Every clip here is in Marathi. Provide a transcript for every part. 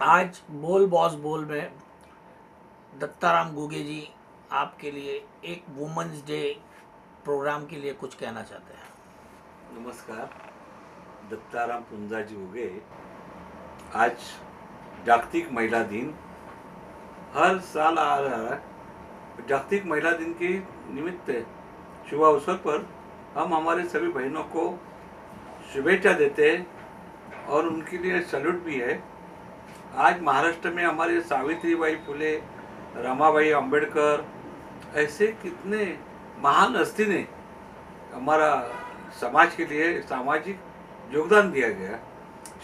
आज बोल बॉस बोल में दत्ताराम गुगे जी आपके लिए एक वुमेंस डे प्रोग्राम के लिए कुछ कहना चाहते हैं। नमस्कार, दत्ताराम पुंजाजी उगे आज जागतिक महिला दिन। हर साल आ रहा है। जागतिक महिला दिन के निमित्त शुभ अवसर पर हम हमारे सभी बहनों को शुभेच्छा देते हैं और उनके लिए सैल्यूट भी है। आज महाराष्ट्र में हमारे सावित्रीबाई फुले रमाबाई अंबेडकर ऐसे कितने महान हस्ती ने हमारा समाज के लिए सामाजिक योगदान दिया गया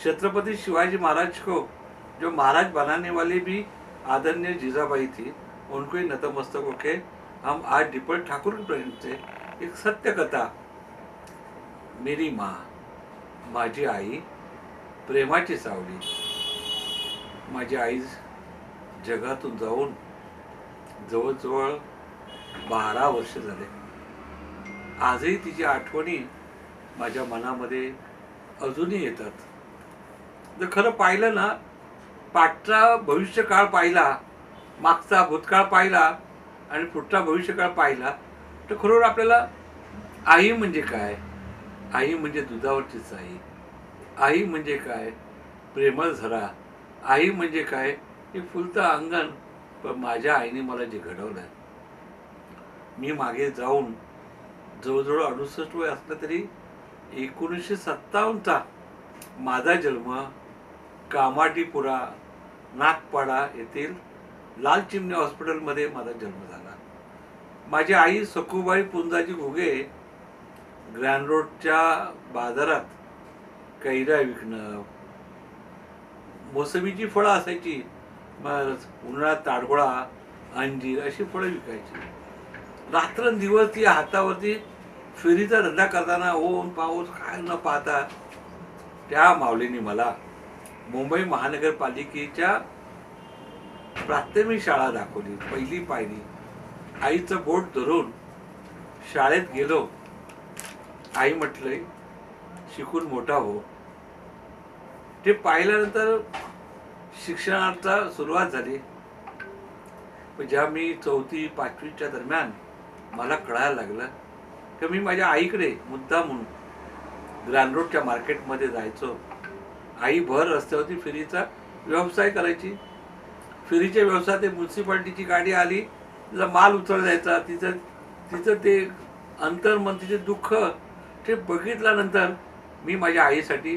छत्रपति शिवाजी महाराज को जो महाराज बनाने वाली भी आदरणीय जीजाबाई थी उनको ही नतमस्तक होके हम आज डिपल ठाकुर के प्रेम से एक सत्य कथा मेरी माँ माझी आई प्रेमाची सावली। माझी आई जगातून जाऊन जवळजवळ बारा वर्ष झाले. आजही तिची आठवणी माझ्या मनामध्ये अजूनही येतात. जर खरं पाहिलं ना पाठचा भविष्यकाळ पाहिला मागचा भूतकाळ पाहिला आणि पुढचा भविष्यकाळ पाहिला तर खरोखर आपल्याला आई म्हणजे काय? आई म्हणजे दुधावरचीच आई. आई म्हणजे काय? प्रेमळ झरा. आई म्हणजे काय? हे फुलतं अंगण. पण माझ्या आईने मला जे घडवलं मी मागे जाऊन जवळजवळ अडुसष्ट वय असलं तरी एकोणीसशे सत्तावन्नचा माझा जन्म कामाटीपुरा नागपाडा येथील लाल चिमणी हॉस्पिटलमध्ये माझा जन्म झाला. माझी आई सखूबाई पुंजाजी घुगे ग्रँड रोडच्या बाजारात कैऱ्या विकणं मोसंबीची फळं असायची. उन्हाळ्यात ताडगोळा अंजीर अशी फळं विकायची. रात्रंदिवस ती हातावरती फेरीचा धंदा करताना ओन पाऊस काय न पाहता त्या माऊलीने मला मुंबई महानगरपालिकेच्या प्राथमिक शाळा दाखवली. पहिली पायरी. आईचं बोट धरून शाळेत गेलो. आई म्हटलंय शिकून मोठा हो. ते पाहिल्यानंतर शिक्षणाचा सुरुवात झाली. पण जेव्हा मी चौथी पाचवीच्या दरम्यान मला कळायला लागलं की मी माझ्या आईकडे मुद्दा म्हणून ग्रँड रोडच्या मार्केटमध्ये जायचो. आई भर रस्त्यावरती फेरीचा व्यवसाय करायची. फेरीच्या व्यवसायात म्युन्सिपाल्टीची गाडी आली तिचा माल उचल जायचा तिचं तिचं ते अंतर्मन तिचे दुःख ते बघितल्यानंतर मी माझ्या आईसाठी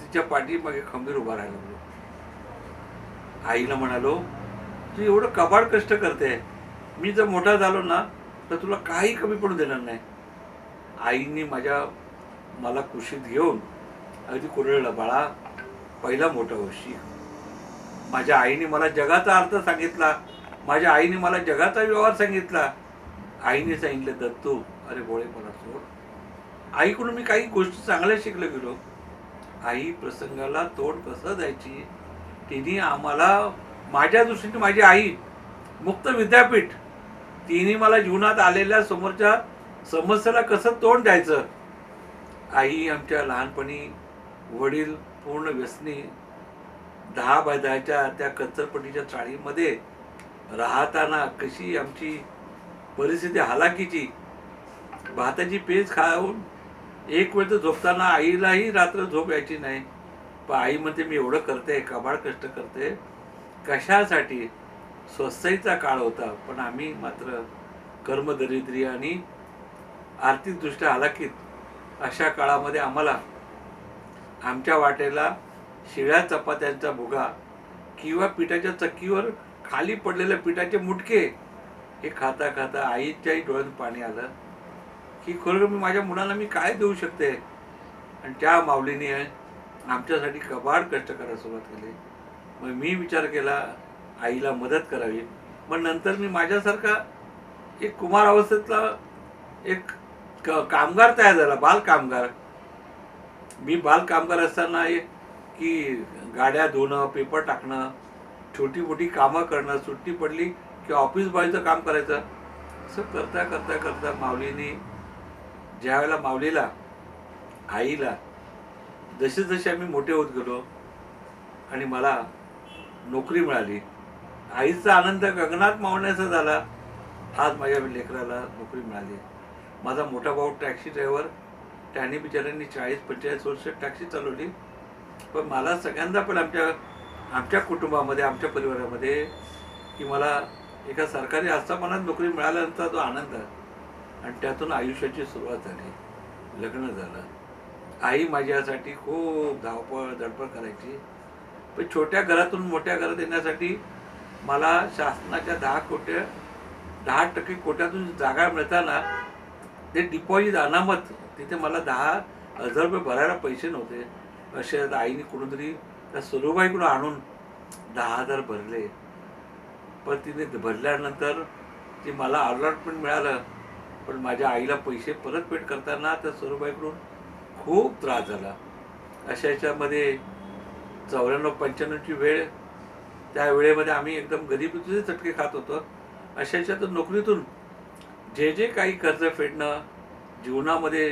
तिच्या पाठीमागे खंबीर उभा राहायला लागलो. आईला म्हणालो तू एवढं कबाड कष्ट करते. मी जर मोठा झालो ना तर तुला काही कमी पडू देणार नाही. आईने माझ्या मला कुशीत घेऊन अगदी कुरळलं बाळा पहिला मोठा होशी माझ्या आईने मला जगाचा अर्थ सांगितला. माझ्या आईने मला जगाचा व्यवहार सांगितला. आईने सांगितलं दत्तू अरे बोळे मला सोड. आईकडून मी काही गोष्टी चांगल्या शिकलो गेलो. आई प्रसंगाला तोंड कसं द्यायची? तिने आम्हाला माझ्या दृष्टीने माझी आई मुक्त विद्यापीठ तिने मला जीवनात आलेल्या समोरच्या समस्येला कसं तोंड द्यायचं? आई आमच्या लहानपणी वडील पूर्ण व्यसनी दहा बाय दहाच्या त्या कच्चरपट्टीच्या चाळीमध्ये राहताना कशी आमची परिस्थिती हालाकीची भाताची पेज खाऊन एक वेळ तर झोपताना आईलाही रात्र झोप यायची नाही. पण आई म्हणते मी एवढं करते कबाड कष्ट करते. कशासाठी? स्वस्ताईचा काळ होता पण आम्ही मात्र कर्मदरिद्री आणि आर्थिकदृष्ट्या हलाखीत अशा काळामध्ये आम्हाला आमच्या वाटेला शिळ्या चपात्यांचा भुगा किंवा पिठाच्या चक्कीवर खाली पडलेल्या पिठाचे मुटके हे खाता खाता आईच्याही डोळ्यात पाणी आलं की खरं मी माझ्या मुलांना मी काय देऊ शकते? आणि त्या माऊलीने आमच्यासाठी कबाड कष्ट करायला सुरुवात केली. मग मी विचार केला आईला मदत करावी. मग नंतर मी माझ्यासारखा एक कुमार अवस्थेतला एक क कामगार तयार झाला बाल कामगार. मी बाल कामगार असताना एक की गाड्या धुणं पेपर टाकणं छोटी मोठी कामं करणं सुट्टी पडली की ऑफिस बॉयचं काम करायचं. असं करता करता करता माऊलीने ज्या वेळेला माऊलीला आईला जसे जसे आम्ही मोठे होत गेलो आणि मला नोकरी मिळाली आईचा आनंद गगनात मावण्याचा झाला आज माझ्या लेकराला नोकरी मिळाली. माझा मोठा भाऊ टॅक्सी ड्रायव्हर त्याने बिचाऱ्यांनी चाळीस पंचेचाळीस वर्ष टॅक्सी चालवली. पण मला सगळ्यांदा पण आमच्या आमच्या कुटुंबामध्ये आमच्या परिवारामध्ये की मला एका सरकारी आस्थापनात नोकरी मिळाल्यानंतर तो आनंद. आणि त्यातून आयुष्याची सुरुवात झाली लग्न झालं. आई माझ्यासाठी खूप धावपळ धडपड करायची. पण छोट्या घरातून मोठ्या घरात येण्यासाठी मला शासनाच्या दहा कोट्या दहा टक्के कोट्यातून जागा मिळताना ते डिपॉझिट अनामत तिथे मला दहा हजार रुपये भरायला पैसे नव्हते. असे आईने कुठूनतरी त्या सरूबाईकडून आणून दहा हजार भरले. पण तिने भरल्यानंतर ते मला अलॉटमेंट मिळालं पण माझ्या आईला पैसे परतफेड करताना त्या सरूबाईकडून खूप त्रास झाला. अशा याच्यामध्ये चौऱ्याण्णव पंच्याण्णवची वेळ त्या वेळेमध्ये आम्ही एकदम गरिबीचे चटके खात होतो. अशा याच्यातून नोकरीतून जे जे काही कर्ज फेडणं जीवनामध्ये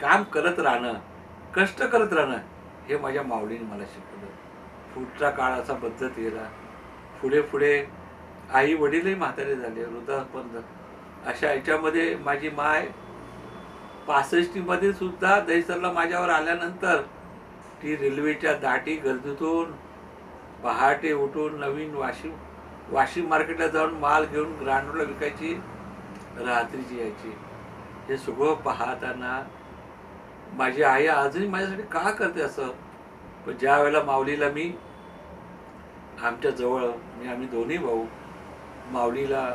काम करत राहणं कष्ट करत राहणं हे माझ्या मावळीने मला शिकवलं. पुढचा काळ असा बदलत गेला पुढे पुढे आई वडीलही म्हातारे झाले वृद्धापन अशा याच्यामध्ये माझी माय पासष्टीमध्ये सुद्धा दहिसरला माझ्यावर आल्यानंतर ती रेल्वेच्या दाटी गर्दीतून पहाटे उठून नवीन वाशिम वाशिम मार्केटला जाऊन माल घेऊन ग्रांडला विकायची रात्रीची यायची. हे सगळं पाहताना माझी आई आजही माझ्यासाठी का करते असं? पण ज्या वेळेला माऊलीला मी आमच्या जवळ मी आम्ही दोन्ही भाऊ माऊलीला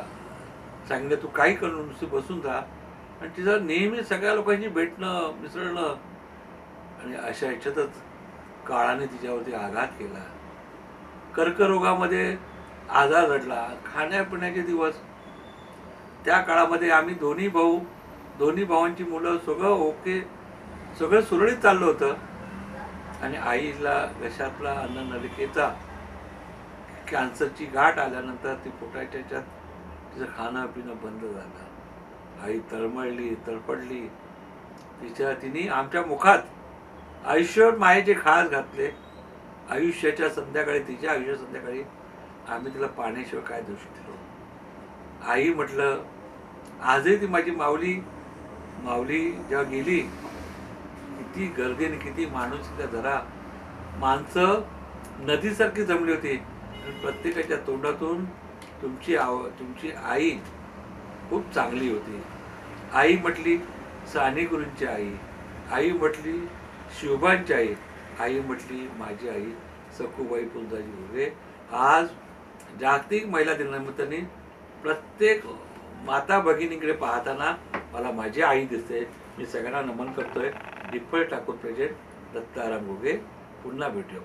सांगितलं तू काही करून नुसती बसून जा आणि तिचं नेहमी सगळ्या लोकांशी भेटणं मिसळणं. आणि अशा ह्याच्यातच काळाने तिच्यावरती आघात केला. कर्करोगामध्ये आजार घडला. खाण्यापिण्याचे दिवस. त्या काळामध्ये आम्ही दोन्ही भाऊ दोन्ही भावांची मुलं सगळं ओके सगळं सुरळीत चाललं होतं. आणि आईला घशातला अन्ननलिकेचा कॅन्सरची गाठ आल्यानंतर ती पोटाच्या ह्याच्यात तिचं खाणं पिणं बंद झालं. आई तळमळली तळपडली. तिच्या तिने आमच्या मुखात आयुष्यभर मायेचे खास घातले. आयुष्याच्या संध्याकाळी तिच्या आयुष्या संध्याकाळी आम्ही तिला पाण्याशिवाय काय देऊ शकलो आई म्हटलं आजही ती माझी माऊली माऊली जेव्हा गेली किती गर्दीने किती माणूस त्या जरा माणसं नदीसारखी जमली होती. आणि प्रत्येकाच्या तोंडातून तुमची आव तुमची आई खूप चांगली होती. आई म्हटली साने गुरूंची आई. आई म्हटली शिवबांची आई. आई म्हटली माझी आई सखूबाई पुंजाजी घुगे आज जागतिक महिला दिनानिमित्ताने प्रत्येक माता भगिनीकडे पाहताना मला माझी आई दिसते. मी सगळ्यांना नमन करतोय. डिप्पळ ठाकूर प्रेझेंट दत्ताराम घुगे पुन्हा भेटूया